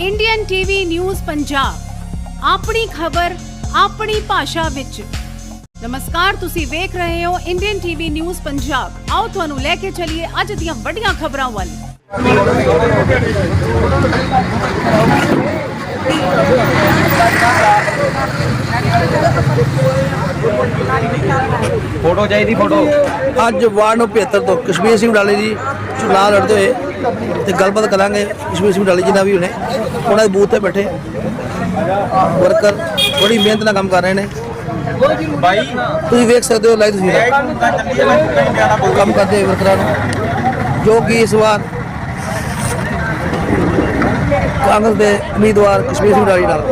Indian TV news Punjab ਆਪਣੀ ਖਬਰ ਆਪਣੀ ਭਾਸ਼ਾ ਵਿੱਚ। ਨਮਸਕਾਰ ਤੁਸੀਂ ਵੇਖ ਰਹੇ ਹੋ ਇੰਡੀਅਨ ਟੀਵੀ ਨਿਊਜ਼ ਪੰਜਾਬ ਆਓ ਤੁਹਾਨੂੰ ਲੈ ਕੇ ਚੱਲੀਏ ਅੱਜ ਦੀਆਂ ਵੱਡੀਆਂ ਖਬਰਾਂ ਵੱਲ। ਫੋਟੋ ਚਾਹੀਦੀ ਫੋਟੋ। ਅੱਜ ਵਾਰਡ ਨੰਬਰ 75 ਤੋਂ ਕਸ਼ਮੀਰ ਸਿੰਘ ਡਾਲੇ ਜੀ ਚੁਣਾਵ ਲੜਦੇ ਹੋਏ ਤੇ ਗੱਲਬਾਤ ਕਰਾਂਗੇ ਕਸ਼ਮੀਰ ਸਿੰਘ ਡਾਲੇ ਜਿਨ੍ਹਾਂ ਵੀ ਹੋਣੇ। ਉਹਨਾਂ ਦੇ ਬੂਥ ਤੇ ਬੈਠੇ। ਵਰਕਰ ਬੜੀ ਮਿਹਨਤ ਨਾਲ ਕੰਮ ਕਰ ਰਹੇ ਨੇ। ਬਾਈ ਤੁਸੀਂ ਵੇਖ ਸਕਦੇ ਹੋ ਲਾਈਵ ਤਸਵੀਰਾਂ। ਕੰਮ ਕਰਦੇ ਵਰਕਰਾਂ ਨੂੰ ਜੋ ਕਿ ਇਸ ਵਾਰ ਕਾਂਗਰਸ ਦੇ ਉਮੀਦਵਾਰ ਕਸ਼ਮੀਰ ਸਿੰਘ ਡਾਲੀ ਨਾਲ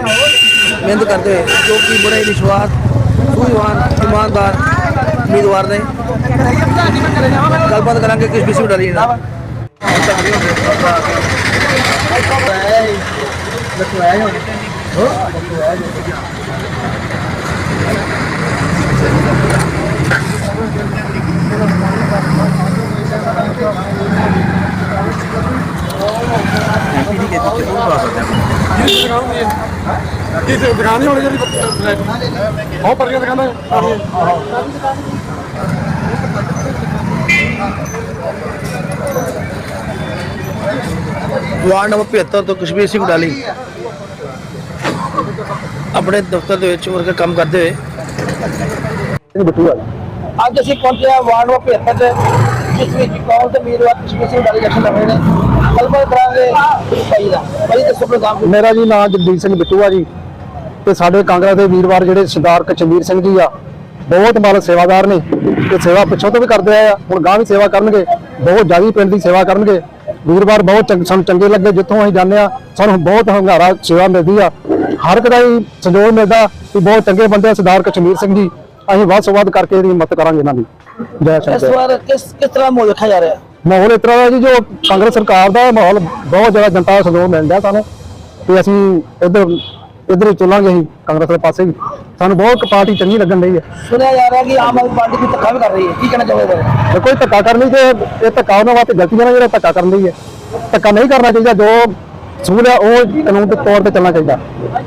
ਮਿਹਨਤ ਕਰਦੇ ਹੋਏ, ਜੋ ਕਿ ਬੜੇ ਵਿਸ਼ਵਾਸ, ਸੂਝਵਾਨ, ਇਮਾਨਦਾਰ ਉਮੀਦਵਾਰ ਨੇ। ਗੱਲਬਾਤ ਕਰਾਂਗੇ ਕਸ਼ਮੀਰ ਸਿੰਘ ਡਾਲੀ ਨਾਲ। ਕਿਤੇ ਦੁਕਾਨ ਨਹੀਂ ਹੋਣੀ ਜਿਹੜੀ ਉਹ ਪਰਲੀਆਂ ਦੁਕਾਨਾਂ ਵਾਰਡ ਨੰਬਰ 75 ਤੋਂ ਕਸ਼ਮੀਰ ਸਿੰਘ ਡਾਲੀ ਆਪਣੇ ਦਫ਼ਤਰ ਦੇ ਵਿੱਚ ਵਰਕਰ ਕੰਮ ਕਰਦੇ ਹੋਏ। ਅੱਜ ਅਸੀਂ ਪਹੁੰਚੇ ਵਾਰਡ ਨੰਬਰ 75 ਤੇ ਜਿਸ ਵਿੱਚ ਕਾਂਗਰਸ ਦੇ ਉਮੀਦਵਾਰ ਕਸ਼ਮੀਰ ਸਿੰਘ ਡਾਲੀ ਇਲੈਕਸ਼ਨ ਲੜ ਰਹੇ ਨੇ ਗੱਲਬਾਤ ਕਰਾਂਗੇ ਭਾਈ ਦਾ ਭਾਈ ਦੱਸੋ ਕੰਮ ਮੇਰਾ ਜੀ ਨਾਮ ਜਗਦੀਪ ਸਿੰਘ ਬਿੱਟੂ ਆ ਜੀ ਤੇ ਸਾਡੇ ਕਾਂਗਰਸ ਦੇ ਵੀਰਵਾਰ ਜਿਹੜੇ ਸਰਦਾਰ ਕਸ਼ਮੀਰ ਸਿੰਘ ਜੀ ਆ ਬਹੁਤ ਮਾਲ ਸੇਵਾਦਾਰ ਨੇ ਤੇ ਸੇਵਾ ਪਿੱਛੋਂ ਤੋਂ ਵੀ ਕਰਦੇ ਆ ਹੁਣ ਗਾਂ ਵੀ ਸੇਵਾ ਕਰਨਗੇ ਬਹੁਤ ਜ਼ਿਆਦਾ ਪਿੰਡ ਦੀ ਸੇਵਾ ਕਰਨਗੇ। ਵੀਰਵਾਰ ਬਹੁਤ ਸਾਨੂੰ ਚੰਗੇ ਲੱਗੇ ਜਿੱਥੋਂ ਅਸੀਂ ਜਾਂਦੇ ਆ ਸਾਨੂੰ ਬਹੁਤ ਹੰਗਾਰਾ ਸੇਵਾ ਮਿਲਦੀ ਆ। ਹਰ ਇੱਕ ਦਾ ਹੀ ਸੰਯੋਗ ਮਿਲਦਾ ਕਿ ਬਹੁਤ ਚੰਗੇ ਬੰਦੇ ਸਰਦਾਰ ਕਸ਼ਮੀਰ ਸਿੰਘ ਜੀ। ਅਸੀਂ ਵੱਧ ਤੋਂ ਵੱਧ ਕਰਕੇ ਇਹਦੀ ਮਦਦ ਕਰਾਂਗੇ ਇਹਨਾਂ ਦੀ। ਜੈ ਇਸ ਸ਼ੰਕਰ ਵਾਰ ਕਿਸ ਕਿਸ ਤਰ੍ਹਾਂ ਮਾਹੌਲ ਦੇਖਿਆ ਜਾ ਰਿਹਾ? ਮਾਹੌਲ ਇਸ ਤਰ੍ਹਾਂ ਦਾ ਜੀ ਜੋ ਕਾਂਗਰਸ ਸਰਕਾਰ ਦਾ ਮਾਹੌਲ ਬਹੁਤ ਜ਼ਿਆਦਾ ਜਨਤਾ ਦਾ ਸਹਿਯੋਗ ਮਿਲ ਰਿਹਾ ਸਾਨੂੰ। ਤੇ ਅਸੀਂ ਇੱਧਰ ਇੱਧਰ ਹੀ ਚੱਲਾਂਗੇ ਅਸੀਂ ਕਾਂਗਰਸ ਦੇ ਪਾਸੇ ਹੀ ਸਾਨੂੰ ਬਹੁਤ ਪਾਰਟੀ ਚੰਗੀ ਲੱਗਣ ਰਹੀ ਹੈ ਸੁਣਿਆ ਜਾ ਰਿਹਾ ਕਿ ਆਮ ਆਦਮੀ ਪਾਰਟੀ ਵੀ ਧੱਕਾ ਵੀ ਕਰ ਰਹੀ ਹੈ। ਕੀ ਕਹਿਣਾ ਚਾਹੋਗੇ ਕੋਈ ਧੱਕਾ ਕਰਨੀ ਤੇ ਇਹ ਧੱਕਾ ਉਹਨਾਂ ਵਾਸਤੇ ਗਲਤੀਆਂ ਨੇ ਜਿਹੜਾ ਧੱਕਾ ਕਰਨ ਲਈ ਹੈ। ਧੱਕਾ ਨਹੀਂ ਕਰਨਾ ਚਾਹੀਦਾ ਜੋ ਸੂਲ ਹੈ ਉਹ ਕਾਨੂੰਨ ਦੇ ਤੌਰ ਤੇ ਚੱਲਣਾ ਚਾਹੀਦਾ।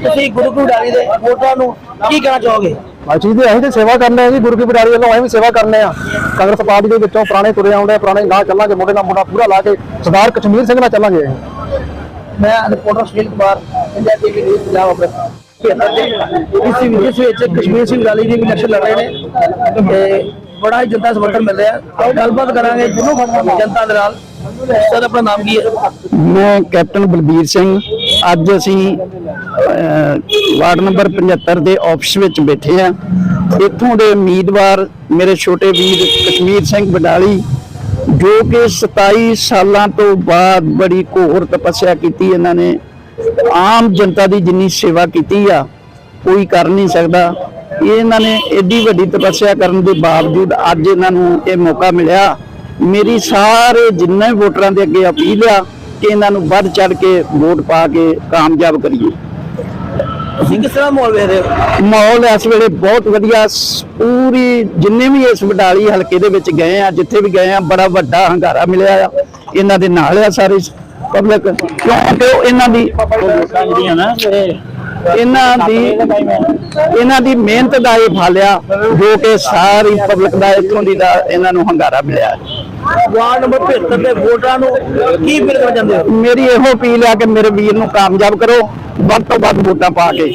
ਤੁਸੀਂ ਗੁਰੂ ਗੁਰੂ ਡਾਲੀ ਦੇ ਵੋਟਰਾਂ ਨੂੰ ਕੀ ਕਹਿਣਾ ਚਾਹੋਗੇ? ਚੀਜ਼ ਦੀ ਅਸੀਂ ਤੇ ਸੇਵਾ ਕਰਨੇ ਆ ਜੀ ਗੁਰੂ ਕੀ ਬਿਡਾਰੀ ਵੱਲੋਂ ਅਸੀਂ ਵੀ ਸੇਵਾ ਕਰਨੇ ਆ। ਕਾਂਗਰਸ ਪਾਰਟੀ ਦੇ ਵਿੱਚੋਂ ਪੁਰਾਣੇ ਤੁਰੇ ਆਉਂਦੇ ਆ, ਪੁਰਾਣੇ ਗਾਂ ਚੱਲਾਂਗੇ ਮੁੰਡੇ ਨਾਲ ਮੁੰਡਾ ਪੂਰਾ ਲਾ ਕੇ ਸਰਦਾਰ ਕਸ਼ਮੀਰ ਸਿੰਘ ਨਾਲ ਚੱਲਾਂਗੇ ਅਸੀਂ। ਮੈਂ reporter Sunil Kumar India TV news Punjab ਆਪਣੇ ਇਸ ਇਸ ਵਿੱਚ ਕਸ਼ਮੀਰ ਸਿੰਘ ਗਾਲੀ ਦੀ ਵੀ ਇਲੈਕਸ਼ਨ ਲੜ ਰਹੇ ਨੇ ਤੇ ਬੜਾ ਹੀ ਜਨਤਾ ਸਮਰਥਨ ਮਿਲ ਰਿਹਾ। ਹੈ ਗੱਲਬਾਤ ਕਰਾਂਗੇ ਜਿਹਨੂੰ ਜਨਤਾ ਦੇ ਨਾਲ। ਸਰ ਆਪਣਾ ਨਾਮ ਕੀ ਹੈ? ਮੈਂ ਕੈਪਟਨ ਬਲਬੀਰ ਸਿੰਘ। ਅੱਜ ਅਸੀਂ ਵਾਰਡ ਨੰਬਰ 75 ਦੇ ਆਫਿਸ ਵਿੱਚ ਬੈਠੇ ਆ ਇੱਥੋਂ ਦੇ ਉਮੀਦਵਾਰ ਮੇਰੇ ਛੋਟੇ ਵੀਰ ਕਸ਼ਮੀਰ ਸਿੰਘ ਬਡਾਲੀ ਜੋ ਕਿ 27 ਸਾਲਾਂ ਤੋਂ ਬਾਅਦ ਬੜੀ ਘੋਰ ਤਪੱਸਿਆ ਕੀਤੀ ਇਹਨਾਂ ਨੇ। ਆਮ ਜਨਤਾ ਦੀ ਜਿੰਨੀ ਸੇਵਾ ਕੀਤੀ ਆ, ਕੋਈ ਕਰ ਨਹੀਂ ਸਕਦਾ। ਇਹਨਾਂ ਨੇ ਐਡੀ ਵੱਡੀ ਤਪੱਸਿਆ ਕਰਨ ਦੇ ਬਾਵਜੂਦ ਅੱਜ ਇਹਨਾਂ ਨੂੰ ਇਹ ਮੌਕਾ ਮਿਲਿਆ। ਮੇਰੀ ਸਾਰੇ ਜਿੰਨੇ ਵੋਟਰਾਂ ਦੇ ਅੱਗੇ ਅਪੀਲ ਆ ਕਿ ਇਹਨਾਂ ਨੂੰ ਵੱਧ ਚੜ ਕੇ ਵੋਟ ਪਾ ਕੇ ਕਾਮਯਾਬ ਕਰੀਏ। ਤੁਸੀਂ ਕਿਸ ਤਰ੍ਹਾਂ ਮਾਹੌਲ ਵੇਖ ਰਹੇ ਹੋ? ਮਾਹੌਲ ਇਸ ਵੇਲੇ ਬਹੁਤ ਵਧੀਆ ਸ- ਪੂਰੀ ਜਿੰਨੇ ਵੀ ਇਸ ਵਡਾਲੀ ਹਲਕੇ ਦੇ ਵਿੱਚ ਗਏ ਆ ਜਿੱਥੇ ਵੀ ਗਏ ਆ ਬੜਾ ਵੱਡਾ ਹੰਗਾਰਾ ਮਿਲਿਆ ਆ। ਇਹਨਾਂ ਦੇ ਨਾਲ ਆ ਸਾਰੇ ਪਬਲਿਕ ਕਿਉਂਕਿ ਉਹ ਇਹਨਾਂ ਦੀ ਇਹਨਾਂ ਦੀ ਇਹਨਾਂ ਦੀ ਮਿਹਨਤ ਦਾ ਇਹ ਫਲ ਆ ਜੋ ਕਿ ਸਾਰੀ ਪਬਲਿਕ ਦਾ ਇੱਥੋਂ ਦੀ ਦਾ ਇਹਨਾਂ ਨੂੰ ਹੰਗਾਰਾ ਮਿਲਿਆ। ਵਾਰਡ ਨੰਬਰ 75 ਦੇ ਵੋਟਰਾਂ ਨੂੰ ਕੀ ਅਪੀਲ ਕਰਨਾ ਚਾਹੁੰਦੇ ਹੋ? ਮੇਰੀ ਇਹੋ ਅਪੀਲ ਆ ਕਿ ਮੇਰੇ ਵੀਰ ਨੂੰ ਕਾਮਯਾਬ ਕਰੋ। ਵੱਧ ਤੋਂ ਵੱਧ ਵੋਟਾਂ ਪਾ ਕੇ।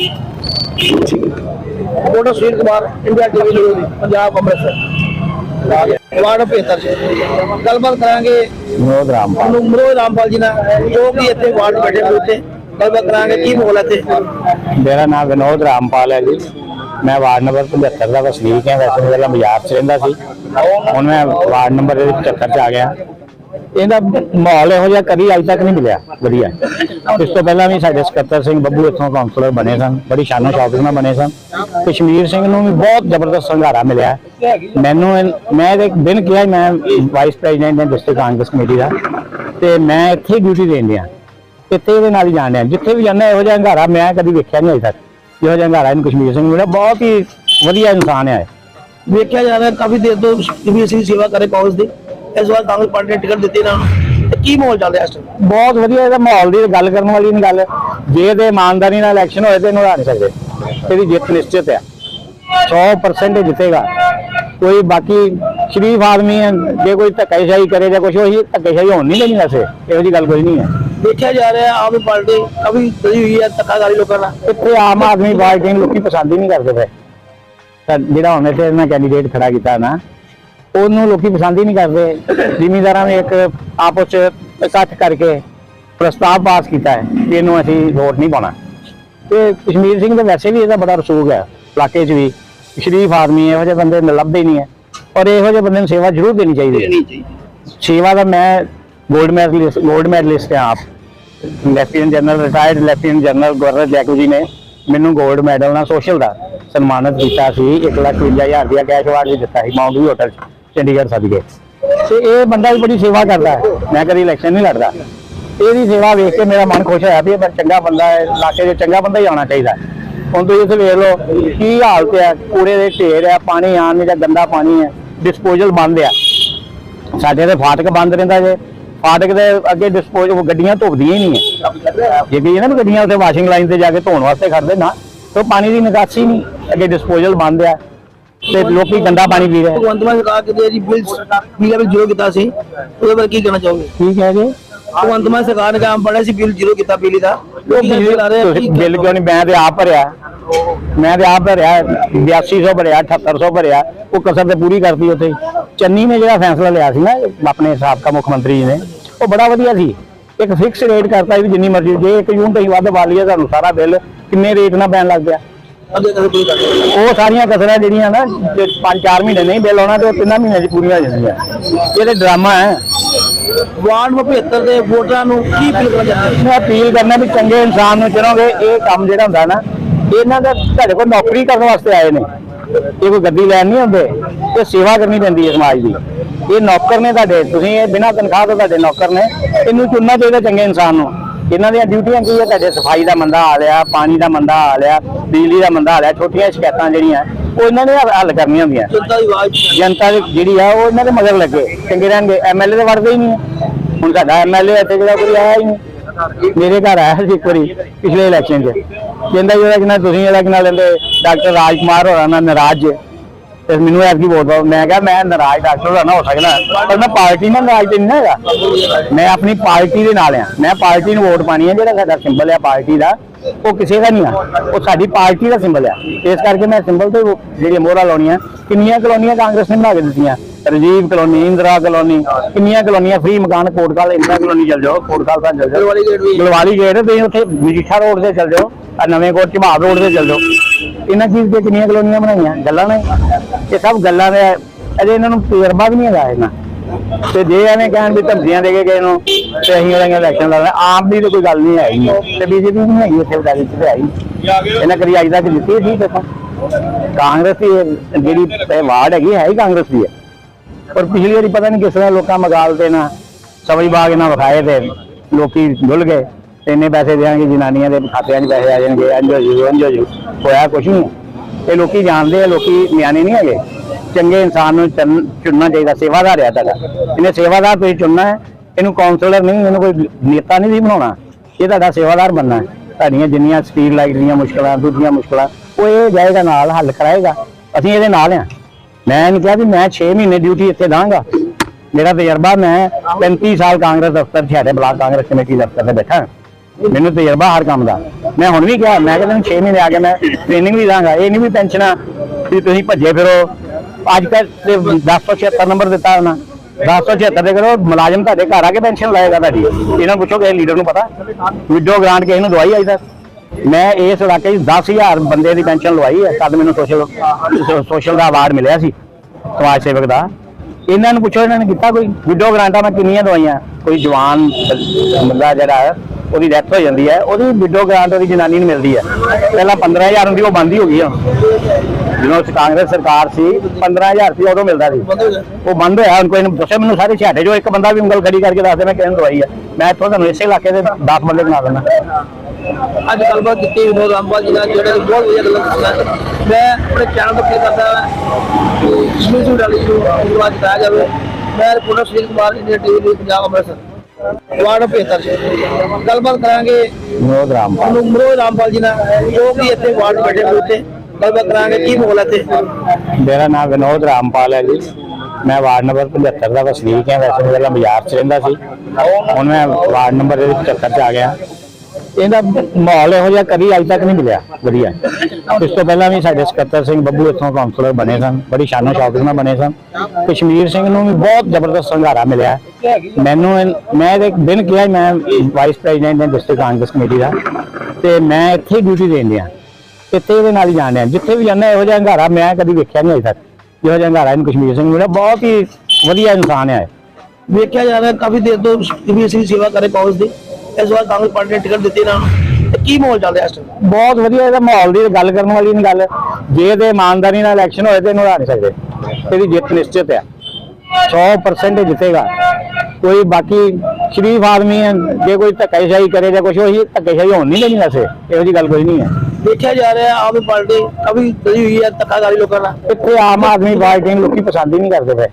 Reporter Sunil Kumar India TV news Punjab Amritsar. Ward number 75 ਚ ਗੱਲਬਾਤ ਕਰਾਂਗੇ ਵਿਨੋਦ ਰਾਮ ਮਨੋਜ ਰਾਮਪਾਲ ਜੀ ਨਾਲ ਜੋ ਕਿ ਇੱਥੇ ਵਾਰਡ ਬੈਠੇ ਹੋਏ ਤੇ ਗੱਲਬਾਤ ਕਰਾਂਗੇ ਕੀ ਮਾਹੌਲ ਹੈ ਇੱਥੇ? ਮੇਰਾ ਨਾਮ ਵਿਨੋਦ ਰਾਮਪਾਲ ਹੈ ਜੀ। ਮੈਂ ਵਾਰਡ ਨੰਬਰ 75 ਦਾ ਵਸਨੀਕ ਹਾਂ। ਵੈਸੇ ਮੈਂ ਪਹਿਲਾਂ ਬਾਜ਼ਾਰ 'ਚ ਰਹਿੰਦਾ ਸੀ। ਹੁਣ ਮੈਂ ਵਾਰਡ ਨੰਬਰ 75 'ਚ ਆ ਗਿਆ। ਇਹਦਾ ਮਾਹੌਲ ਇਹੋ ਜਿਹਾ ਕਦੀ ਅੱਜ ਤੱਕ ਨਹੀਂ ਮਿਲਿਆ। ਵਧੀਆ। ਇਸ ਤੋਂ ਪਹਿਲਾਂ ਵੀ ਸਾਡੇ ਸਕੱਤਰ ਸਿੰਘ ਬੱਬੂ ਇੱਥੋਂ ਕਾਉਂਸਲਰ ਬਣੇ ਸਨ। ਬੜੀ ਸ਼ਾਨੋ ਸ਼ੌਕਤ ਨਾਲ ਬਣੇ ਸਨ। ਕਸ਼ਮੀਰ ਸਿੰਘ ਨੂੰ ਵੀ ਬਹੁਤ ਜ਼ਬਰਦਸਤ ਸੰਘਾਰਾ ਮਿਲਿਆ। ਮੈਨੂੰ ਮੈਂ ਇੱਕ ਦਿਨ ਕਿਹਾ ਮੈਂ ਵਾਈਸ ਪ੍ਰੈਜ਼ੀਡੈਂਟ ਹਾਂ ਡਿਸਟ੍ਰਿਕਟ ਕਾਂਗਰਸ ਕਮੇਟੀ ਦਾ। ਤੇ ਮੈਂ ਇੱਥੇ ਹੀ ਡਿਊਟੀ ਦੇਣ ਆ ਇੱਥੇ ਇਹਦੇ ਨਾਲ ਹੀ ਜਾਣਦੇ ਆ ਜਿੱਥੇ ਵੀ ਜਾਂਦਾ ਇਹੋ ਜਿਹਾ ਹੰਗਾਰਾ ਮੈਂ ਕਦੀ ਵੇਖਿਆ ਨਹੀਂ ਅਜੇ ਤੱਕ। ਇਹੋ ਜਿਹਾ ਹੰਗਾਰਾ ਇਹਨੂੰ ਕਸ਼ਮੀਰ ਸਿੰਘ ਨੂੰ ਮਿਲਿਆ। ਬਹੁਤ ਹੀ ਵਧੀਆ ਇਨਸਾਨ ਹੈ ਇਹ। ਵੇਖਿਆ ਜਾ ਰਿਹਾ ਕਾਫੀ ਦੇਰ ਤੋਂ ਕਸ਼ਮੀਰ ਅਸੀਂ ਸੇਵਾ ਕਰੇ ਕਾਂਗਰਸ ਦੀ। ਇਸ ਵਾਰ ਕਾਂਗਰਸ ਪਾਰਟੀ ਨੇ ਟਿਕਟ ਦਿੱਤੀ ਨੂੰ ਤੇ ਕੀ ਮਾਹੌਲ ਚੱਲ ਰਿਹਾ ਇਸ ਟਾਈਮ ਬਹੁਤ ਵਧੀਆ ਇਹਦਾ ਮਾਹੌਲ ਦੀ ਗੱਲ ਕਰਨ ਵਾਲੀ ਨਹੀਂ ਗੱਲ। ਜੇ ਤੇ ਇਮਾਨਦਾਰੀ ਨਾਲ ਇਲੈਕਸ਼ਨ ਹੋਏ ਤੇ ਇਹਨੂੰ ਹਰਾ ਨਹੀਂ ਸਕਦੇ। ਇਹਦੀ ਜਿੱਤ ਨਿਸ਼ਚਿਤ ਹੈ 100% ਜਿੱਤੇਗਾ। ਕੋਈ ਬਾਕੀ ਸ਼ਰੀਫ ਆਦਮੀ ਹੈ ਜੇ ਕੋਈ ਧੱਕਾਸ਼ਾਹੀ ਕਰੇ ਜਾਂ ਕੁਝ ਉਹੀ ਧੱਕਾਸ਼ਾਹੀ ਹੋਣ ਨਹੀਂ ਦੇਣੀ ਵੈਸੇ। ਇਹੋ ਜੀ ਗੱਲ ਕੋਈ ਨਹੀਂ ਹੈ। ਦੇਖਿਆ ਜਾ ਰਿਹਾ ਆਮ ਪਾਰਟੀ ਕਾਫੀ ਦਲੀ ਹੋਈ ਹੈ ਧੱਕਾਦਾਰੀ ਲੋਕਾਂ ਨਾਲ। ਇੱਥੇ ਆਮ ਆਦਮੀ ਪਾਰਟੀ ਨੂੰ ਲੋਕੀ ਪਸੰਦ ਹੀ ਨਹੀਂ ਕਰਦੇ ਪਏ। ਜਿਹੜਾ ਹੁਣ ਇੱਥੇ ਇਹਨਾਂ ਕੈਂਡੀਡੇਟ ਖੜਾ ਕੀਤਾ ਨਾ ਉਹਨੂੰ ਲੋਕੀ ਪਸੰਦ ਹੀ ਨਹੀਂ ਕਰਦੇ। ਜ਼ਿਮੀਂਦਾਰਾਂ ਨੇ ਇੱਕ ਆਪਸ ਚ ਇਕੱਠ ਕਰਕੇ ਪ੍ਰਸਤਾਵ ਪਾਸ ਕੀਤਾ ਹੈ ਕਿ ਇਹਨੂੰ ਅਸੀਂ ਵੋਟ ਨਹੀਂ ਪਾਉਣਾ। ਤੇ ਕਸ਼ਮੀਰ ਸਿੰਘ ਦਾ ਵੈਸੇ ਵੀ ਇਹਦਾ ਬੜਾ ਰਸੂਗ ਹੈ ਇਲਾਕੇ 'ਚ ਵੀ। ਸ਼ਰੀਫ ਆਦਮੀ ਇਹੋ ਜਿਹੇ ਬੰਦੇ ਨੂੰ ਲੱਭਦੇ ਨਹੀਂ ਹੈ। ਔਰ ਇਹੋ ਜਿਹੇ ਬੰਦੇ ਨੂੰ ਸੇਵਾ ਜ਼ਰੂਰ ਦੇਣੀ ਚਾਹੀਦੀ ਹੈ। ਸੇਵਾ ਦਾ ਮੈਂ ਗੋਲਡ ਮੈਡਲ ਗੋਲਡ ਮੈਡਲਿਸਟ ਹਾਂ ਆਪ। Lieutenant general retired lieutenant general governor ਜੈਕੂ ji ਨੇ ਮੈਨੂੰ ਗੋਲਡ ਮੈਡਲ ਨਾਲ ਸੋਸ਼ਲ ਦਾ ਸਨਮਾਨਿਤ ਕੀਤਾ ਸੀ। 1,52,000 ਰੁਪਏ ਕੈਸ਼ ਵਾਰ ਵੀ ਦਿੱਤਾ ਸੀ ਮਾਉਂਟ ਵੀ ਹੋਟਲ 'ਚ। ਚੰਡੀਗੜ੍ਹ ਸਦਕੇ ਤੇ ਇਹ ਬੰਦਾ ਵੀ ਬੜੀ ਸੇਵਾ ਕਰਦਾ ਹੈ। ਮੈਂ ਕਦੀ ਇਲੈਕਸ਼ਨ ਨਹੀਂ ਲੜਦਾ। ਇਹਦੀ ਸੇਵਾ ਵੇਖ ਕੇ ਮੇਰਾ ਮਨ ਖੁਸ਼ ਹੋਇਆ ਵੀ ਇਹ ਚੰਗਾ ਬੰਦਾ ਹੈ। ਇਲਾਕੇ 'ਚ ਚੰਗਾ ਬੰਦਾ ਹੀ ਆਉਣਾ ਚਾਹੀਦਾ ਹੁਣ ਤੁਸੀਂ ਇੱਥੇ ਵੇਖ ਲਓ ਕੀ ਹਾਲਤ ਹੈ। ਕੂੜੇ ਦੇ ਢੇਰ ਹੈ, ਪਾਣੀ ਆਉਣ ਨਹੀਂ ਜਾਂ ਗੰਦਾ ਪਾਣੀ ਹੈ। ਡਿਸਪੋਜ਼ਲ ਬੰਦ ਹੈ। ਸਾਡੇ ਤੇ ਫਾਟਕ ਬੰਦ ਰਹਿੰਦਾ ਜੇ। ਫਾਟਕ ਦੇ ਅੱਗੇ ਡਿਸਪੋਜ਼ ਗੱਡੀਆਂ ਧੁੱਪਦੀਆਂ ਹੀ ਨਹੀਂ ਹੈ। ਜੇ ਕਹੀਏ ਨਾ ਵੀ ਗੱਡੀਆਂ ਉੱਥੇ ਵਾਸ਼ਿੰਗ ਲਾਈਨ ਤੇ ਜਾ ਕੇ ਧੋਣ ਵਾਸਤੇ ਖੜਦੇ ਨਾ, ਤੇ ਪਾਣੀ ਦੀ ਨਿਕਾਸੀ ਨਹੀਂ। ਅੱਗੇ ਡਿਸਪੋਜ਼ਲ ਬੰਦ ਹੈ। ਤੇ ਲੋਕੀ ਗੰਦਾ ਪਾਣੀ ਪੀ ਰਹੇ ਭਗਵੰਤ ਮਾਨ ਸਰਕਾਰ ਕਿਤੇ ਜੀ ਬਿੱਲ ਬਿੱਲ ਬਿੱਲ ਜ਼ੀਰੋ ਕੀਤਾ ਸੀ ਉਹਦੇ ਬਾਰੇ ਕੀ ਕਹਿਣਾ ਚਾਹੋਗੇ? ਠੀਕ ਹੈ ਜੀ। ਭਗਵੰਤ ਮਾਨ ਸਰਕਾਰ ਨੇ ਕੰਮ ਪੜਿਆ ਸੀ ਬਿੱਲ ਜ਼ੀਰੋ ਕੀਤਾ ਬਿਜਲੀ ਦਾ। ਉਹ ਬਿਜਲੀ ਲਾ ਰਹੇ ਆ ਤੁਸੀਂ ਬਿੱਲ ਕਿਉਂ ਨਹੀਂ? ਮੈਂ ਤੇ ਆਪ ਭਰਿਆ। ਮੈਂ ਤੇ ਆਪ ਭਰਿਆ 8200 ਭਰਿਆ 7800 ਭਰਿਆ। ਉਹ ਕਸਰ ਤੇ ਪੂਰੀ ਕਰਤੀ ਉੱਥੇ। ਚੰਨੀ ਨੇ ਜਿਹੜਾ ਫੈਸਲਾ ਲਿਆ ਸੀ ਨਾ ਆਪਣੇ ਸਾਬਕਾ ਮੁੱਖ ਮੰਤਰੀ ਜੀ ਨੇ ਉਹ ਬੜਾ ਵਧੀਆ ਸੀ। ਇੱਕ ਫਿਕਸ ਰੇਟ ਕਰਤਾ ਵੀ ਜਿੰਨੀ ਮਰਜ਼ੀ ਜੇ ਇੱਕ ਯੂਨਿਟ ਅਸੀਂ ਵੱਧ ਪਾ ਲਈਏ ਤੁਹਾਨੂੰ ਸਾਰਾ ਬਿੱਲ ਕਿੰਨੇ ਰੇਟ ਨਾਲ ਪੈਣ ਲੱਗ ਗਿਆ। ਅੱਗੇ ਕਦੇ ਕੋਈ ਕਰ ਉਹ ਸਾਰੀਆਂ ਕਸਰਾਂ ਜਿਹੜੀਆਂ ਨਾ ਜੇ 5-4 ਮਹੀਨੇ ਨਹੀਂ ਬਿੱਲ ਆਉਣਾ ਤੇ ਉਹ ਤਿੰਨਾਂ ਮਹੀਨਿਆਂ 'ਚ ਪੂਰੀਆਂ ਹੋ ਜਾਂਦੀਆਂ। ਇਹ ਤੇ ਡਰਾਮਾ ਹੈ। ਵਾਰਡ ਨੰਬਰ 75 ਦੇ ਵੋਟਰਾਂ ਨੂੰ ਕੀ ਅਪੀਲ ਕਰਨਾ ਚਾਹੁੰਦੇ ਮੈਂ ਅਪੀਲ ਕਰਨਾ ਵੀ ਚੰਗੇ ਇਨਸਾਨ ਨੂੰ ਚੁਣੋਗੇ। ਇਹ ਕੰਮ ਜਿਹੜਾ ਹੁੰਦਾ ਨਾ ਇਹਨਾਂ ਦਾ ਤੁਹਾਡੇ ਕੋਲ ਨੌਕਰੀ ਕਰਨ ਵਾਸਤੇ ਆਏ ਨੇ। ਇਹ ਕੋਈ ਗੱਡੀ ਲੈਣ ਨਹੀਂ ਹੁੰਦੇ ਇਹ ਸੇਵਾ ਕਰਨੀ ਪੈਂਦੀ ਹੈ ਸਮਾਜ ਦੀ। ਇਹ ਨੌਕਰ ਨੇ ਤੁਹਾਡੇ। ਤੁਸੀਂ ਇਹ ਬਿਨਾਂ ਤਨਖਾਹ ਤੋਂ ਤੁਹਾਡੇ ਨੌਕਰ ਨੇ। ਇਹਨੂੰ ਚੁਣਨਾ ਚਾਹੀਦਾ ਚੰਗੇ ਇਨਸਾਨ ਨੂੰ। ਇਹਨਾਂ ਦੀਆਂ ਡਿਊਟੀਆਂ ਕੀ ਹੈ ਤੁਹਾਡੇ ਸਫ਼ਾਈ ਦਾ ਮੰਦਾ ਹਾਲ ਆ ਪਾਣੀ ਦਾ ਮੰਦਾ ਹਾਲ ਆ ਬਿਜਲੀ ਦਾ ਮੰਦਾ ਹਾਲ ਆ ਛੋਟੀਆਂ ਸ਼ਿਕਾਇਤਾਂ ਜਿਹੜੀਆਂ ਉਹ ਇਹਨਾਂ ਨੇ ਹੱਲ ਕਰਨੀਆਂ ਹੁੰਦੀਆਂ। ਜਨਤਾ ਦੀ ਆਵਾਜ਼ ਜਨਤਾ ਦੀ ਜਿਹੜੀ ਆ ਉਹ ਇਹਨਾਂ ਦੇ ਮਗਰ ਲੱਗੇ। ਚੰਗੇ ਰਹਿਣਗੇ ਐਮਐਲਏ ਦੇ ਵੜਦੇ ਹੀ ਨਹੀਂ। ਹੁਣ ਸਾਡਾ ਐਮਐਲਏ ਇੱਥੇ ਜਿਹੜਾ ਕੋਈ ਆਇਆ ਹੀ ਨਹੀਂ। ਮੇਰੇ ਘਰ ਆਇਆ ਸੀ ਇੱਕ ਵਾਰੀ ਪਿਛਲੇ ਇਲੈਕਸ਼ਨ 'ਚ। ਕਹਿੰਦਾ ਜਿਹੜਾ ਕਿ ਨਾ ਤੁਸੀਂ ਜਿਹੜਾ ਕਿ ਨਾ ਲੈਂਦੇ ਡਾਕਟਰ ਰਾਜਕੁਮਾਰ ਹੋਰਾਂ ਨਾਲ ਨਾਰਾਜ਼ ਤੇ ਮੈਨੂੰ ਐਤਕੀ ਵੋਟ ਪਾਓ ਮੈਂ ਕਿਹਾ ਮੈਂ ਨਾਰਾਜ਼ ਡਾਕਟਰ ਹੋਰਾਂ ਨਾਲ ਹੋ ਸਕਦਾ ਪਰ ਮੈਂ ਪਾਰਟੀ ਨਾਲ ਨਾਰਾਜ਼ ਤੇ ਨਹੀਂ ਨਾ ਹੈਗਾ। ਮੈਂ ਆਪਣੀ ਪਾਰਟੀ ਦੇ ਨਾਲ ਆ ਮੈਂ ਪਾਰਟੀ ਨੂੰ ਵੋਟ ਪਾਣੀ ਹੈ ਜਿਹੜਾ ਸਾਡਾ ਸਿੰਬਲ ਆ ਪਾਰਟੀ ਦਾ ਉਹ ਕਿਸੇ ਦਾ ਨਹੀਂ ਆ। ਉਹ ਸਾਡੀ ਪਾਰਟੀ ਦਾ ਸਿੰਬਲ ਆ। ਇਸ ਕਰਕੇ ਮੈਂ ਸਿੰਬਲ ਤੇ ਜਿਹੜੀ ਮੋਹਰਾਂ ਲਾਉਣੀਆਂ ਕਿੰਨੀਆਂ ਕਲੋਨੀਆਂ ਕਾਂਗਰਸ ਨੇ ਬਣਾ ਕੇ ਦਿੱਤੀਆਂ? ਰਜੀਵ ਕਲੋਨੀ ਇੰਦਰਾ ਕਲੋਨੀ ਕਿੰਨੀਆਂ ਕਲੋਨੀਆਂ? ਫ੍ਰੀ ਮਕਾਨ ਕੋਟਕਾਲ ਇੰਦਰਾ ਕਲੋਨੀ ਚੱਲ ਜਾਓ ਕੋਟਕਾਲ ਤਾਂ ਚੱਲ ਜਾਓ। ਗਲਵਾਲੀ ਗੇਟ ਵੀ। ਉੱਥੇ ਮਜੀਠਾ ਰੋਡ ਤੇ ਚੱਲ ਜਾਓ। ਆ ਨਵੇਂ ਕੋਟ ਝਮਾਬ ਰੋਡ ਤੇ ਚੱਲ ਜਾਓ। ਇਹਨਾਂ ਚੀਜ਼ ਤੇ ਕਿੰਨੀਆਂ ਕਲੋਨੀਆਂ ਬਣਾਈਆਂ? ਗੱਲਾਂ ਨੇ। ਇਹ ਸਭ ਗੱਲਾਂ ਨੇ। ਅਜੇ ਇਹਨਾਂ ਨੂੰ ਤਜਰਬਾ ਵੀ ਨਹੀਂ ਹੈਗਾ ਇਹਨਾਂ। ਤੇ ਜੇ ਐਵੇਂ ਕਹਿਣ ਵੀ ਧਮਕੀਆਂ ਦੇ ਕੇ ਗਏ ਨੂੰ, ਤੇ ਅਸੀਂ ਉਹਨਾਂ ਇਲੈਕਸ਼ਨ ਲੜਨਾ। ਆਪ ਦੀ ਤਾਂ ਕੋਈ ਗੱਲ ਨਹੀਂ ਹੈਗੀ ਤੇ ਬੀਜੇਪੀ ਨਹੀਂ ਹੈਗੀ ਇੱਥੇ ਵਿਚਾਰੀ ਚ ਤੇ ਆਈ। ਇਹਨਾਂ ਕਰੀ ਅੱਜ ਤੱਕ ਦਿੱਤੀ ਠੀਕ ਦੇਖੋ। ਕਾਂਗਰਸ ਦੀ ਜਿਹੜੀ ਵਾਰਡ ਹੈਗੀ, ਹੈ ਹੀ ਕਾਂਗਰਸ ਦੀ ਹੈ। ਪਰ ਪਿਛਲੀ ਵਾਰੀ ਪਤਾ ਨਹੀਂ ਕਿਸ ਤਰ੍ਹਾਂ ਲੋਕਾਂ ਮਗਾਲ ਤੇ ਨਾ ਸਬਜ਼ ਬਾਗ ਇਹਨਾਂ ਵਿਖਾਏ ਤੇ ਲੋਕੀ ਡੁੱਲ ਗਏ। ਇੰਨੇ ਪੈਸੇ ਦੇਾਂਗੇ ਜਨਾਨੀਆਂ ਦੇ ਖਾਤਿਆਂ 'ਚ ਪੈਸੇ ਆ ਜਾਣਗੇ ਇੰਝ ਹੋ ਜੂ। ਇੰਝ ਹੋਇਆ ਕੁਛ ਨਹੀਂ। ਇਹ ਲੋਕੀ ਜਾਣਦੇ ਆ, ਲੋਕੀ ਨਿਆਣੇ ਨਹੀਂ ਹੈਗੇ। ਚੰਗੇ ਇਨਸਾਨ ਨੂੰ ਚੁਣ- ਚੁਣਨਾ ਚਾਹੀਦਾ, ਸੇਵਾਦਾਰ ਹੈ ਤੁਹਾਡਾ ਇਹਨੇ ਸੇਵਾਦਾਰ ਤੁਸੀਂ ਚੁਣਨਾ ਹੈ। ਇਹਨੂੰ ਕਾਉਂਸਲਰ ਨਹੀਂ, ਇਹਨੂੰ ਕੋਈ ਨੇਤਾ ਨਹੀਂ ਸੀ ਬਣਾਉਣਾ। ਇਹ ਤੁਹਾਡਾ ਸੇਵਾਦਾਰ ਬਣਨਾ ਹੈ। ਤੁਹਾਡੀਆਂ ਜਿੰਨੀਆਂ ਸਟਰੀਟ ਲਾਈਟ ਦੀਆਂ ਮੁਸ਼ਕਲਾਂ, ਦੂਜੀਆਂ ਮੁਸ਼ਕਲਾਂ, ਉਹ ਇਹ ਜਾਏਗਾ ਨਾਲ, ਹੱਲ ਕਰਾਏਗਾ। ਅਸੀਂ ਇਹਦੇ ਨਾਲ ਆ। ਮੈਂ ਨਹੀਂ ਕਿਹਾ ਵੀ ਮੈਂ 6 ਮਹੀਨੇ ਡਿਊਟੀ ਇੱਥੇ ਦਾਂਗਾ। ਮੇਰਾ ਤਜਰਬਾ ਮੈਂ 35 ਸਾਲ ਕਾਂਗਰਸ ਦਫ਼ਤਰ ਛਾੜੇ ਬਲਾਕ ਕਾਂਗਰਸ ਕਮੇਟੀ ਦਫ਼ਤਰ ਤੇ ਬੈਠਾ। ਮੈਨੂੰ ਤਜਰਬਾ ਹਰ ਕੰਮ ਦਾ। ਮੈਂ ਹੁਣ ਵੀ ਕਿਹਾ, ਮੈਂ ਕਹਿੰਦਾ 6 ਮਹੀਨੇ ਆ ਕੇ ਮੈਂ ਟ੍ਰੇਨਿੰਗ ਵੀ ਦਾਂਗਾ। ਇਹ ਨਹੀਂ ਵੀ ਪੈਨਸ਼ਨਾਂ ਵੀ ਤੁਸੀਂ ਭੱਜੇ ਫਿਰੋ। ਅੱਜ ਕੱਲ 1076 ਨੰਬਰ ਦਿੱਤਾ ਉਹਨਾਂ। 1076 ਦੇ ਕਰੋ, ਮੁਲਾਜ਼ਮ ਤੁਹਾਡੇ ਘਰ ਆ ਕੇ ਪੈਨਸ਼ਨ ਲਾਏਗਾ ਤੁਹਾਡੀ। ਇਹਨਾਂ ਪੁੱਛੋ ਕਿਸੇ ਲੀਡਰ ਨੂੰ ਪਤਾ। ਵਿਡੋ ਗ੍ਰਾਂਟ ਕਿਸੇ ਨੂੰ ਦਵਾਈ ਆਈ ਤੱਕ। ਮੈਂ ਇਸ ਇਲਾਕੇ 'ਚ 10000 ਬੰਦੇ ਦੀ ਪੈਨਸ਼ਨ ਲਵਾਈ ਹੈ। ਤਦ ਮੈਨੂੰ ਸੋਸ਼ਲ ਸੋਸ਼ਲ ਦਾ ਅਵਾਰਡ ਮਿਲਿਆ ਸੀ, ਸਮਾਜ ਸੇਵਕ ਦਾ। ਇਹਨਾਂ ਨੂੰ ਪੁੱਛੋ, ਇਹਨਾਂ ਨੇ ਕੀਤਾ ਕੋਈ? ਵਿਡੋ ਗ੍ਰਾਂਟਾਂ ਮੈਂ ਕਿੰਨੀਆਂ ਦਵਾਈਆਂ? ਕੋਈ ਜਵਾਨ ਬੰਦਾ ਜਿਹੜਾ ਉਹਦੀ ਡੈਥ ਹੋ ਜਾਂਦੀ ਹੈ, ਉਹਦੀ ਵਿਡੋ ਗ੍ਰਾਂਟ ਉਹਦੀ ਜਨਾਨੀ ਨੂੰ ਮਿਲਦੀ ਹੈ। ਪਹਿਲਾਂ 15000 ਹੁੰਦੀ, ਉਹ ਬੰਦ ਹੀ ਹੋ ਗਈ ਹੁਣ। ਜਦੋਂ ਕਾਂਗਰਸ ਸਰਕਾਰ ਸੀ 15000 ਰੁਪਏ ਉਦੋਂ ਮਿਲਦਾ ਸੀ। ਉਹ ਬੰਦ ਹੋਇਆ, ਹੁਣ ਕੋਈ ਨੂੰ ਦੱਸਿਆ ਮੈਨੂੰ ਸਾਰੇ ਛਾਟੇ ਜੋ ਇੱਕ ਬੰਦਾ ਵੀ ਉਂਗਲ ਖੜੀ ਕਰਕੇ ਦੱਸਦੇ ਮੈਂ ਕਿਹਨੂੰ ਦਵਾਈ ਹੈ ਮੈਂ ਇੱਥੋਂ ਤੁਹਾਨੂੰ ਇਸੇ ਇਲਾਕੇ ਦੇ 10 ਬੰਦੇ ਬਣਾ ਦਿੰਦਾ। ਅੱਜ ਗੱਲਬਾਤ ਕੀਤੀ ਵਿਨੋਦ ਰਾਮਪਾਲ ਜੀ ਨਾਲ, ਜਿਹੜੇ ਬਹੁਤ ਵਧੀਆ ਗੱਲਾਂ ਦੱਸੀਆਂ ਮੈਂ ਆਪਣੇ ਚੈਨਲ ਤੋਂ ਕੀ ਕਰਦਾ ਹਾਂ ਕਿ ਕਸ਼ਮੀਰ ਨੂੰ ਅਗਵਾਜ ਜਿਤਾਇਆ ਜਾਵੇ। ਮੈਂ reporter Sunil Kumar India TV ਲਈ ਪੰਜਾਬ ਅੰਮ੍ਰਿਤਸਰ। ਵਾਰਡ 75 ਚ। ਗੱਲਬਾਤ ਕਰਾਂਗੇ ਵਿਨੋਦ ਰਾਮਪਾਲ। ਨੁਮਰੋ ਰਾਮਪਾਲ ਜੀ ਨਾਲ ਜੋ ਕਿ ਇੱਥੇ ਵਾਰਡ ਬੈਠੇ ਹੋਏ ਉੱਤੇ ਗੱਲਬਾਤ ਕਰਾਂਗੇ ਕੀ ਮਾਹੌਲ ਇੱਥੇ? ਮੇਰਾ ਨਾਮ ਵਿਨੋਦ ਰਾਮਪਾਲ ਹੈ ਜੀ। ਮੈਂ ਵਾਰਡ ਨੰਬਰ 75 ਦਾ ਵਸਨੀਕ ਹਾਂ। ਵੈਸੇ ਮੈਂ ਪਹਿਲਾਂ ਬਾਜ਼ਾਰ 'ਚ ਰਹਿੰਦਾ ਸੀ। ਹੁਣ ਮੈਂ ਵਾਰਡ ਨੰਬਰ 75 'ਚ ਆ ਗਿਆ। ਇਹਦਾ ਮਾਹੌਲ ਇਹੋ ਜਿਹਾ ਕਦੀ ਅੱਜ ਤੱਕ ਨਹੀਂ ਮਿਲਿਆ। ਵਧੀਆ। ਇਸ ਤੋਂ ਪਹਿਲਾਂ ਵੀ ਸਾਡੇ ਸਕੱਤਰ ਸਿੰਘ ਬੱਬੂ ਇੱਥੋਂ ਕਾਉਂਸਲਰ ਬਣੇ ਸਨ। ਬੜੀ ਸ਼ਾਨੋ ਸ਼ੌਕਤ ਨਾਲ ਬਣੇ ਸਨ। ਕਸ਼ਮੀਰ ਸਿੰਘ ਨੂੰ ਵੀ ਬਹੁਤ ਜ਼ਬਰਦਸਤ ਸੰਘਾਰਾ ਮਿਲਿਆ। ਮੈਨੂੰ ਮੈਂ ਇੱਕ ਦਿਨ ਕਿਹਾ ਮੈਂ ਵਾਈਸ ਪ੍ਰੈਜ਼ੀਡੈਂਟ ਹਾਂ ਡਿਸਟ੍ਰਿਕਟ ਕਾਂਗਰਸ ਕਮੇਟੀ ਦਾ। ਤੇ ਮੈਂ ਇੱਥੇ ਡਿਊਟੀ ਦੇਣ ਡਿਆ। ਇੱਥੇ ਇਹਦੇ ਨਾਲ ਹੀ ਜਾਣਿਆ ਜਿੱਥੇ ਵੀ ਜਾਂਦਾ ਇਹੋ ਜਿਹਾ ਹੰਗਾਰਾ ਮੈਂ ਕਦੀ ਵੇਖਿਆ ਨਹੀਂ ਅਜੇ ਤੱਕ। ਇਹੋ ਜਿਹਾ ਹੰਗਾਰਾ ਇਹਨੂੰ ਕਸ਼ਮੀਰ ਸਿੰਘ ਮਿਲਿਆ। ਬਹੁਤ ਹੀ ਵਧੀਆ ਇਨਸਾਨ ਹੈ ਵੇਖਿਆ ਜਾ ਰਿਹਾ, ਕਾਫੀ ਦੇਰ ਤੋਂ ਕਬੀਰ ਸਿੰਘ ਸੇਵਾ ਕਰੇ ਕਾਂਗਰਸ ਦੀ। ਇਸ ਵਾਰ ਕਾਂਗਰਸ ਪਾਰਟੀ ਨੇ ਟਿਕਟ ਦਿੱਤੀ ਨਾ ਤੇ ਕੀ ਮਾਹੌਲ ਚੱਲ ਰਿਹਾ ਇਸ ਟਾਈਮ ਬਹੁਤ ਵਧੀਆ ਇਹਦਾ ਮਾਹੌਲ ਦੀ ਗੱਲ ਕਰਨ ਵਾਲੀ ਨਹੀਂ ਗੱਲ। ਜੇ ਤੇ ਇਮਾਨਦਾਰੀ ਨਾਲ ਇਲੈਕਸ਼ਨ ਹੋਏ ਤੇ ਇਹਨੂੰ ਹਰਾ ਨਹੀਂ ਸਕਦੇ। ਇਹਦੀ ਜਿੱਤ ਨਿਸ਼ਚਿਤ ਹੈ 100% ਜਿੱਤੇਗਾ। ਕੋਈ ਬਾਕੀ ਸ਼ਰੀਫ ਆਦਮੀ ਹੈ ਜੇ ਕੋਈ ਧੱਕਾਸ਼ਾਹੀ ਕਰੇ ਜਾਂ ਕੁਝ ਉਹੀ ਧੱਕਾਸ਼ਾਹੀ ਹੋਣ ਨਹੀਂ ਦੇਣੀ ਵੈਸੇ। ਇਹੋ ਜੀ ਗੱਲ ਕੋਈ ਨਹੀਂ ਹੈ। ਵੇਖਿਆ ਜਾ ਰਿਹਾ ਆਮ ਪਾਰਟੀ ਕਾਫੀ ਤਰੀ ਹੋਈ ਹੈ ਧੱਕਾਦਾਰੀ ਲੋਕਾਂ ਨਾਲ। ਇੱਥੇ ਆਮ ਆਦਮੀ ਪਾਰਟੀ ਨੂੰ ਲੋਕੀ ਪਸੰਦ ਹੀ ਨਹੀਂ ਕਰਦੇ ਪਏ।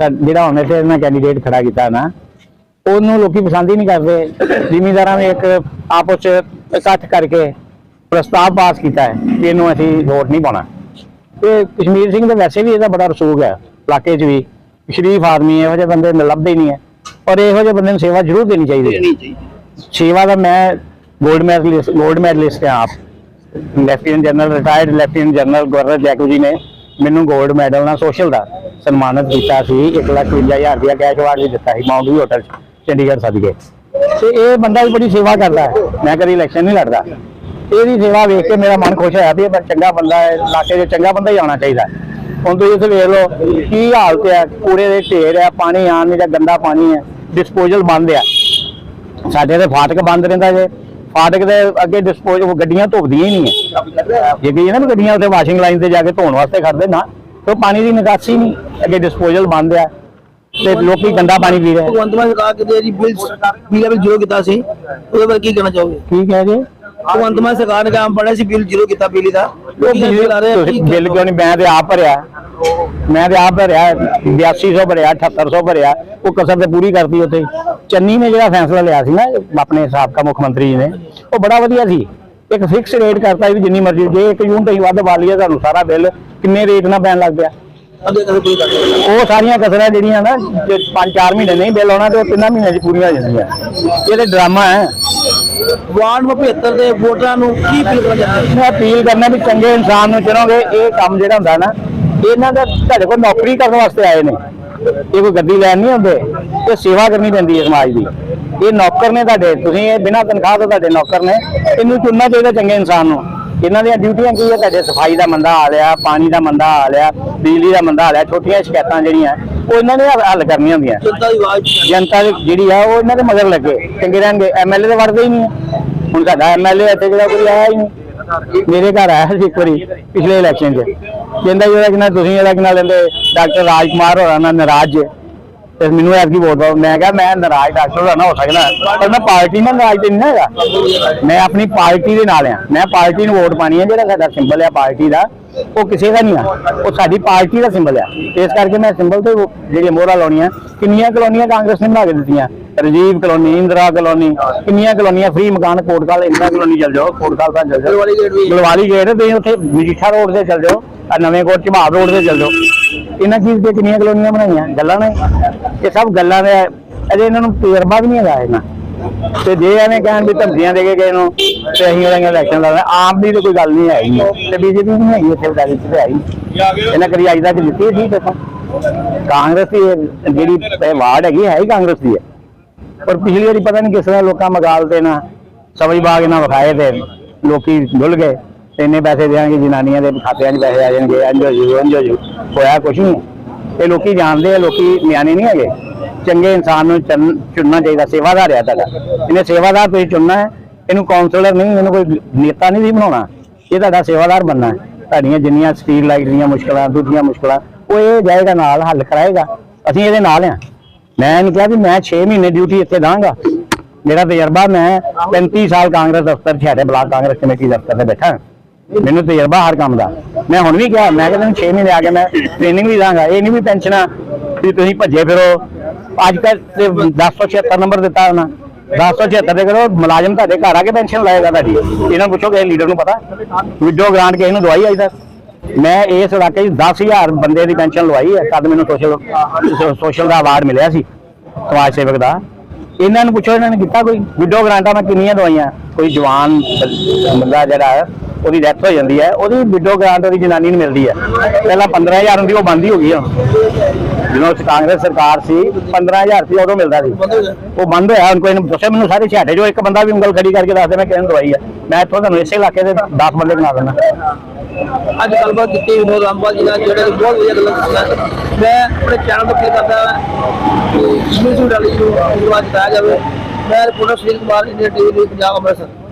ਜਿਹੜਾ ਹੁਣ ਇੱਥੇ ਇਹਨਾਂ ਕੈਂਡੀਡੇਟ ਖੜਾ ਕੀਤਾ ਨਾ ਉਹਨੂੰ ਲੋਕੀ ਪਸੰਦ ਹੀ ਨਹੀਂ ਕਰਦੇ। ਜ਼ਿਮੀਂਦਾਰਾਂ ਨੇ ਇੱਕ ਆਪਸ ਚ ਇਕੱਠ ਕਰਕੇ ਪ੍ਰਸਤਾਵ ਪਾਸ ਕੀਤਾ ਹੈ ਕਿ ਇਹਨੂੰ ਅਸੀਂ ਵੋਟ ਨਹੀਂ ਪਾਉਣਾ। ਤੇ ਕਸ਼ਮੀਰ ਸਿੰਘ ਦਾ ਵੈਸੇ ਵੀ ਇਹਦਾ ਬੜਾ ਰਸੂਖ ਹੈ ਇਲਾਕੇ 'ਚ ਵੀ। ਸ਼ਰੀਫ ਆਦਮੀ ਇਹੋ ਜਿਹੇ ਬੰਦੇ ਲੱਭਦੇ ਹੀ ਨਹੀਂ ਹੈ। ਔਰ ਇਹੋ ਜਿਹੇ ਬੰਦੇ ਨੂੰ ਸੇਵਾ ਜ਼ਰੂਰ ਦੇਣੀ ਚਾਹੀਦੀ ਹੈ। ਸੇਵਾ ਦਾ ਮੈਂ ਗੋਲਡ ਮੈਡਲਿਸਟ ਗੋਲਡ ਮੈਡਲਿਸਟ ਹਾਂ ਆਪ। Lieutenant general retired lieutenant general governor ਜੈਕੂ ji ਨੇ ਮੈਨੂੰ ਗੋਲਡ ਮੈਡਲ ਨਾਲ ਸੋਸ਼ਲ ਦਾ ਸਨਮਾਨਿਤ ਕੀਤਾ ਸੀ। 151000 ਰੁਪਇਆ ਕੈਸ਼ ਅਵਾਰਡ ਵੀ ਦਿੱਤਾ ਸੀ ਮਾਊਂਟ ਵੀ ਹੋਟਲ 'ਚ, ਚੰਡੀਗੜ੍ਹ ਸਦਕੇ ਤੇ ਇਹ ਬੰਦਾ ਵੀ ਬੜੀ ਸੇਵਾ ਕਰਦਾ ਹੈ। ਮੈਂ ਕਦੀ ਇਲੈਕਸ਼ਨ ਨਹੀਂ ਲੜਦਾ। ਇਹਦੀ ਸੇਵਾ ਵੇਖ ਕੇ ਮੇਰਾ ਮਨ ਖੁਸ਼ ਹੋਇਆ ਵੀ ਇਹ ਚੰਗਾ ਬੰਦਾ ਹੈ। ਇਲਾਕੇ 'ਚ ਚੰਗਾ ਬੰਦਾ ਹੀ ਆਉਣਾ ਚਾਹੀਦਾ ਹੁਣ ਤੁਸੀਂ ਇੱਥੇ ਵੇਖ ਲਓ ਕੀ ਹਾਲਤ ਹੈ ਕੂੜੇ ਦੇ ਢੇਰ ਹੈ ਪਾਣੀ ਆਉਣ ਨਹੀਂ ਦਾ ਗੰਦਾ ਪਾਣੀ ਹੈ। ਡਿਸਪੋਜ਼ਲ ਬੰਦ ਹੈ ਸਾਡੇ ਤੇ ਫਾਟਕ ਬੰਦ ਰਹਿੰਦਾ ਜੇ। ਫਾਟਕ ਦੇ ਅੱਗੇ ਡਿਸਪੋਜ਼ ਗੱਡੀਆਂ ਧੋਬਦੀਆਂ ਹੀ ਨਹੀਂ ਹੈ। ਜੇ ਕਹੀਏ ਨਾ ਵੀ ਗੱਡੀਆਂ ਉੱਥੇ ਵਾਸ਼ਿੰਗ ਲਾਈਨ ਤੇ ਜਾ ਕੇ ਧੋਣ ਵਾਸਤੇ ਖੜਦੇ ਨਾ, ਤੇ ਪਾਣੀ ਦੀ ਨਿਕਾਸੀ ਨਹੀਂ। ਅੱਗੇ ਡਿਸਪੋਜ਼ਲ ਬੰਦ ਹੈ ਤੇ ਲੋਕੀ ਗੰਦਾ ਪਾਣੀ ਪੀ ਰਹੇ ਭਗਵੰਤ ਮਾਨ ਸਰਕਾਰ ਕਿਤੇ ਜੀ ਬਿੱਲ ਬਿੱਲ ਲੈਵਲ ਜ਼ੀਰੋ ਕੀਤਾ ਸੀ ਉਹਦੇ ਬਾਰੇ ਕੀ ਕਹਿਣਾ ਚਾਹੋਗੇ? ਠੀਕ ਹੈ ਜੀ। ਭਗਵੰਤ ਮਾਨ ਸਰਕਾਰ ਨੇ ਕੰਮ ਪੜਿਆ ਸੀ ਬਿੱਲ ਜ਼ੀਰੋ ਕੀਤਾ ਬਿਜਲੀ ਦਾ। ਉਹ ਬਿਜਲੀ ਲਾ ਰਹੇ ਆ, ਕੀ- ਬਿੱਲ ਕਿਉਂ ਨਹੀਂ ਮੈਂ ਤੇ ਆਪ ਭਰਿਆ। ਮੈਂ ਤੇ ਆਪ ਭਰਿਆ 8200 ਭਰਿਆ 7800 ਭਰਿਆ ਉਹ ਕਸਰ ਤੇ ਪੂਰੀ ਕਰਤੀ ਉੱਥੇ। ਚੰਨੀ ਨੇ ਜਿਹੜਾ ਫੈਸਲਾ ਲਿਆ ਸੀ ਨਾ ਆਪਣੇ ਸਾਬਕਾ ਮੁੱਖ ਮੰਤਰੀ ਜੀ ਨੇ ਉਹ ਬੜਾ ਵਧੀਆ ਸੀ। ਇੱਕ ਫਿਕਸ ਰੇਟ ਕਰਤਾ ਵੀ ਜਿੰਨੀ ਮਰਜ਼ੀ ਜੇ 1 ਜੂਨ ਤੋਂ ਵੱਧ ਵਾ ਲਈਏ ਤੁਹਾਨੂੰ ਸਾਰਾ ਬਿੱਲ ਕਿੰਨੇ ਰੇਟ ਨਾਲ ਪੈਣ ਲੱਗ ਪਿਆ। ਅੱਗੇ ਕਦੇ ਪੂਰੀ ਕਰ ਦਿਓ। ਉਹ ਸਾਰੀਆਂ ਕਸਰਾਂ ਜਿਹੜੀਆਂ ਨਾ ਜੇ 5-4 ਮਹੀਨੇ ਨਹੀਂ ਬਿੱਲ ਆਉਣਾ ਤੇ ਉਹ ਤਿੰਨਾਂ ਮਹੀਨਿਆਂ 'ਚ ਪੂਰੀਆਂ ਹੋ ਜਾਂਦੀਆਂ। ਇਹ ਤੇ ਡਰਾਮਾ ਹੈ। ਵਾਰਡ ਨੰਬਰ 75 ਦੇ ਵੋਟਰਾਂ ਨੂੰ ਕੀ ਅਪੀਲ ਕਰਨਾ ਚਾਹੁੰਦੇ ਮੈਂ ਅਪੀਲ ਕਰਨਾ ਵੀ ਚੰਗੇ ਇਨਸਾਨ ਨੂੰ ਚੁਣੋਗੇ। ਇਹ ਕੰਮ ਜਿਹੜਾ ਹੁੰਦਾ ਨਾ ਇਹਨਾਂ ਦਾ ਤੁਹਾਡੇ ਕੋਲ ਨੌਕਰੀ ਕਰਨ ਵਾਸਤੇ ਆਏ ਨੇ। ਇਹ ਕੋਈ ਗੱਡੀ ਲੈਣ ਨਹੀਂ ਆਉਂਦੇ ਇਹ ਸੇਵਾ ਕਰਨੀ ਪੈਂਦੀ ਹੈ ਸਮਾਜ ਦੀ। ਇਹ ਨੌਕਰ ਨੇ ਤੁਹਾਡੇ ਤੁਸੀਂ ਇਹ ਬਿਨਾਂ ਤਨਖਾਹ ਤੋਂ ਤੁਹਾਡੇ ਨੌਕਰ ਨੇ। ਇਹਨੂੰ ਚੁਣਨਾ ਚਾਹੀਦਾ ਚੰਗੇ ਇਨਸਾਨ ਨੂੰ। ਇਹਨਾਂ ਦੀਆਂ ਡਿਊਟੀਆਂ ਕੀ ਹੈ ਤੁਹਾਡੇ ਸਫ਼ਾਈ ਦਾ ਮੰਦਾ ਆ ਲਿਆ ਪਾਣੀ ਦਾ ਮੰਦਾ ਆ ਲਿਆ ਬਿਜਲੀ ਦਾ ਮੰਦਾ ਆ ਲਿਆ ਛੋਟੀਆਂ ਸ਼ਿਕਾਇਤਾਂ ਜਿਹੜੀਆਂ ਉਹ ਇਹਨਾਂ ਨੇ ਹੱਲ- ਹੱਲ ਕਰਨੀਆਂ ਹੁੰਦੀਆਂ। ਜਨਤਾ ਦੀ ਦੀ ਜਿਹੜੀ ਆ ਉਹ ਇਹਨਾਂ ਦੇ ਮਗਰ ਲੱਗੇ। ਚੰਗੇ ਰਹਿਣਗੇ ਐਮਐਲਏ ਤੇ ਵੜਦੇ ਹੀ ਨਹੀਂ। ਹੁਣ ਸਾਡਾ ਐਮਐਲਏ ਇੱਥੇ ਜਿਹੜਾ ਕੋਈ ਆਇਆ ਹੀ ਨਹੀਂ। ਮੇਰੇ ਘਰ ਆਇਆ ਸੀ ਇੱਕ ਵਾਰੀ ਪਿਛਲੇ ਇਲੈਕਸ਼ਨ 'ਚ। ਕਹਿੰਦਾ ਜਿਹੜਾ ਕਿ ਨਾ ਤੁਸੀਂ ਜਿਹੜਾ ਕਿ ਨਾ ਲੈਂਦੇ। ਡਾਕਟਰ ਰਾਜ ਕੁਮਾਰ ਹੋਰਾਂ ਨਾਲ ਨਾਰਾਜ਼ ਤੇ ਮੈਨੂੰ ਐਤਕੀ ਵੋਟ ਪਾਓ ਮੈਂ ਕਿਹਾ ਮੈਂ ਨਾਰਾਜ਼ ਡਾਕਟਰ ਹੋਰਾਂ ਨਾਲ ਹੋ ਸਕਦਾ। ਪਰ ਮੈਂ ਪਾਰਟੀ ਨਾਲ ਨਾਰਾਜ਼ ਤੇ ਨਹੀਂ ਨਾ ਹੈਗਾ। ਮੈਂ ਆਪਣੀ ਪਾਰਟੀ ਦੇ ਨਾਲ ਆ। ਮੈਂ ਪਾਰਟੀ ਨੂੰ ਵੋਟ ਪਾਣੀ ਹੈ ਜਿਹੜਾ ਸਾਡਾ ਸਿੰਬਲ ਆ ਪਾਰਟੀ ਦਾ। ਉਹ ਕਿਸੇ ਦਾ ਨਹੀਂ ਆ। ਉਹ ਸਾਡੀ ਪਾਰਟੀ ਦਾ ਸਿੰਬਲ ਆ। ਇਸ ਕਰਕੇ ਮੈਂ ਸਿੰਬਲ ਤੇ ਉਹ ਜਿਹੜੀਆਂ ਮੋਹਰਾਂ ਲਾਉਣੀਆਂ ਕਿੰਨੀਆਂ ਕਲੋਨੀਆਂ ਕਾਂਗਰਸ ਨੇ ਬਣਾ ਕੇ ਦਿੱਤੀਆਂ? ਰਜੀਵ ਕਲੋਨੀ ਇੰਦਰਾ ਕਲੋਨੀ ਕਿੰਨੀਆਂ ਕਲੋਨੀਆਂ? ਫ੍ਰੀ ਮਕਾਨ ਕੋਟਕਾਲ ਇੰਦਰਾ ਕਲੋਨੀ ਚੱਲ ਜਾਓ ਕੋਟਕਾਲ ਤਾਂ ਚੱਲ ਜਾਓ। ਗਲਵਾਲੀ ਗੇਟ ਤੁਸੀਂ ਉੱਥੇ ਮਜੀਠਾ ਰੋਡ ਤੇ ਚੱਲ ਜਾਓ ਆ ਨਵੇਂ ਕੋਟ ਝਬਾਬ ਰੋਡ ਤੇ ਚੱਲ ਜਾਓ। ਇਹਨਾਂ ਚੀਜ਼ ਤੇ ਕਿੰਨੀਆਂ ਕਲੋਨੀਆਂ ਬਣਾਈਆਂ? ਗੱਲਾਂ ਨੇ। ਇਹ ਸਭ ਗੱਲਾਂ ਦੇ ਅਜੇ ਇਹਨਾਂ ਨੂੰ ਤਜਰਬਾ ਵੀ ਨਹੀਂ ਹੈਗਾ ਇਹਨਾਂ। ਤੇ ਜੇ ਐਵੇਂ ਕਹਿਣ ਵੀ ਧਮਕੀਆਂ ਦੇ ਕੇ ਗਏ ਨੂੰ, ਤੇ ਅਸੀਂ ਉਹਨਾਂ ਇਲੈਕਸ਼ਨ ਲੜਨਾ। ਆਮ ਦੀ ਤਾਂ ਕੋਈ ਗੱਲ ਨਹੀਂ ਹੈਗੀ। ਤੇ ਬੀਜੇਪੀ ਨਹੀਂ ਹੈਗੀ ਇੱਥੇ ਵਿਚਾਰੀ ਚ ਆਈ। ਇਹਨਾਂ ਕਰੀ ਅੱਜ ਤੱਕ ਦਿੱਤੀ ਸੀ ਦੇਖੋ। ਕਾਂਗਰਸ ਦੀ ਜਿਹੜੀ ਵਾਰਡ ਹੈਗੀ, ਹੈ ਹੀ ਕਾਂਗਰਸ ਦੀ ਹੈ। ਪਰ ਪਿਛਲੀ ਵਾਰੀ ਪਤਾ ਨਹੀਂ ਕਿਸ ਤਰ੍ਹਾਂ ਲੋਕਾਂ ਮਗਾਲ ਤੇ ਨਾ ਸਬਜ਼ ਬਾਗ ਇਹਨਾਂ ਵਿਖਾਏ ਤੇ ਲੋਕੀ ਡੁੱਲ ਗਏ। ਇੰਨੇ ਪੈਸੇ ਦੇਣਗੇ, ਜਨਾਨੀਆਂ ਦੇ ਖਾਤਿਆਂ 'ਚ ਪੈਸੇ ਆ ਜਾਣਗੇ ਇੰਝ ਜੂ ਇੰਝ ਜੂ ਹੋਇਆ ਕੁਛ ਨਹੀਂ। ਇਹ ਲੋਕੀ ਜਾਣਦੇ ਆ, ਲੋਕੀ ਨਿਆਣੇ ਨਹੀਂ ਹੈਗੇ। ਚੰਗੇ ਇਨਸਾਨ ਨੂੰ ਚੁਣ- ਚੁਣਨਾ ਚਾਹੀਦਾ, ਸੇਵਾਦਾਰ ਆ ਤੁਹਾਡਾ। ਇਹਨੇ ਸੇਵਾਦਾਰ ਤੁਸੀਂ ਚੁਣਨਾ ਹੈ। ਇਹਨੂੰ ਕਾਉਂਸਲਰ ਨਹੀਂ, ਇਹਨੂੰ ਕੋਈ ਨੇਤਾ ਨਹੀਂ ਸੀ ਬਣਾਉਣਾ। ਇਹ ਤੁਹਾਡਾ ਸੇਵਾਦਾਰ ਬਣਨਾ ਹੈ। ਤੁਹਾਡੀਆਂ ਜਿੰਨੀਆਂ ਸਟਰੀਟ ਲਾਈਟ ਦੀਆਂ ਮੁਸ਼ਕਲਾਂ, ਦੂਜੀਆਂ ਮੁਸ਼ਕਲਾਂ, ਉਹ ਇਹ ਜਾਏਗਾ ਨਾਲ, ਹੱਲ ਕਰਾਏਗਾ। ਅਸੀਂ ਇਹਦੇ ਨਾਲ ਆ। ਮੈਂ ਇਹਨੂੰ ਕਿਹਾ ਵੀ ਮੈਂ 6 ਮਹੀਨੇ ਡਿਊਟੀ ਇੱਥੇ ਦਾਂਗਾ। ਮੇਰਾ ਤਜਰਬਾ, ਮੈਂ 35 ਸਾਲ ਕਾਂਗਰਸ ਦਫ਼ਤਰ ਛਾੜੇ ਬਲਾਕ ਕਾਂਗਰਸ ਕਮੇਟੀ ਦਫ਼ਤਰ ਤੇ ਬੈਠਾ। ਮੈਨੂੰ ਤਜਰਬਾ ਹਰ ਕੰਮ ਦਾ। ਮੈਂ ਹੁਣ ਵੀ ਕਿਹਾ, ਮੈਂ ਕਹਿੰਦਾ 6 ਮਹੀਨੇ ਆ ਕੇ ਮੈਂ ਟ੍ਰੇਨਿੰਗ ਵੀ ਦਾਂਗਾ। ਇਹ ਨਹੀਂ ਵੀ ਪੈਨਸ਼ਨਾਂ ਵੀ ਤੁਸੀਂ ਭੱਜੇ ਫਿਰੋ। ਅੱਜ ਕੱਲ 1076 ਨੰਬਰ ਦਿੱਤਾ ਉਹਨਾਂ। 1076 ਦੇ ਕਰੋ, ਮੁਲਾਜ਼ਮ ਤੁਹਾਡੇ ਘਰ ਆ ਕੇ ਪੈਨਸ਼ਨ ਲਾਏਗਾ ਤੁਹਾਡੀ। ਇਹਨਾਂ ਪੁੱਛੋ ਕਿਸੇ ਲੀਡਰ ਨੂੰ ਪਤਾ। ਵਿਡੋ ਗ੍ਰਾਂਟ ਕਿਸੇ ਨੂੰ ਦਵਾਈ ਆਈ ਤੱਕ ਮੈਂ ਇਸ ਇਲਾਕੇ 'ਚ 10000 ਬੰਦੇ ਦੀ ਪੈਨਸ਼ਨ ਲਵਾਈ ਹੈ। ਕਦ ਮੈਨੂੰ ਸੋਸ਼ਲ ਸੋਸ਼ਲ ਦਾ ਅਵਾਰਡ ਮਿਲਿਆ ਸੀ, ਸਮਾਜ ਸੇਵਕ ਦਾ। ਇਹਨਾਂ ਨੂੰ ਪੁੱਛੋ, ਇਹਨਾਂ ਨੇ ਕੀਤਾ ਕੋਈ? ਵਿਡੋ ਗ੍ਰਾਂਟਾਂ ਮੈਂ ਕਿੰਨੀਆਂ ਦਵਾਈਆਂ? ਕੋਈ ਜਵਾਨ ਬੰਦਾ ਜਿਹੜਾ ਉਹਦੀ ਡੈਥ ਹੋ ਜਾਂਦੀ ਹੈ, ਉਹਦੀ ਵਿਡੋ ਗ੍ਰਾਂਟ ਉਹਦੀ ਜਨਾਨੀ ਨੂੰ ਮਿਲਦੀ ਹੈ। ਪਹਿਲਾਂ 15000 ਹੁੰਦੀ, ਉਹ ਬੰਦ ਹੀ ਹੋ ਗਈ ਹੁਣ। ਜਦੋਂ ਕਾਂਗਰਸ ਸਰਕਾਰ ਸੀ 15000 ਰੁਪਏ ਉਦੋਂ ਮਿਲਦਾ ਸੀ। ਉਹ ਬੰਦ ਹੋਇਆ, ਹੁਣ ਕੋਈ ਨੂੰ ਦੱਸਿਆ ਮੈਨੂੰ ਸਾਰੇ ਛਾਟੇ ਜੋ ਇੱਕ ਬੰਦਾ ਵੀ ਉਂਗਲ ਖੜੀ ਕਰਕੇ ਦੱਸਦੇ ਮੈਂ ਕਿਹਨੂੰ ਦਵਾਈ ਹੈ ਮੈਂ ਇੱਥੋਂ ਤੁਹਾਨੂੰ ਇਸੇ ਇਲਾਕੇ ਦੇ 10 ਬੰਦੇ ਬਣਾ ਦਿੰਦਾ। ਅੱਜ ਗੱਲਬਾਤ ਕੀਤੀ ਵਿਨੋਦ ਰਾਮਪਾਲ ਜੀ ਨਾਲ, ਜਿਹੜੇ ਕਿ ਬਹੁਤ ਵਧੀਆ ਗੱਲਾਂ ਕੀਤੀਆਂ ਮੈਂ ਆਪਣੇ ਚੈਨਲ ਤੋਂ ਕੀ ਕਰਦਾ, ਕਿ ਕਸ਼ਮੀਰ ਸਿੰਘ ਡਾਲੀ ਜੀ ਨੂੰ ਧੰਨਵਾਦ ਦਿੱਤਾ ਜਾਵੇ। ਮੈਂ reporter Sunil Kumar India TV news Punjab Amritsar.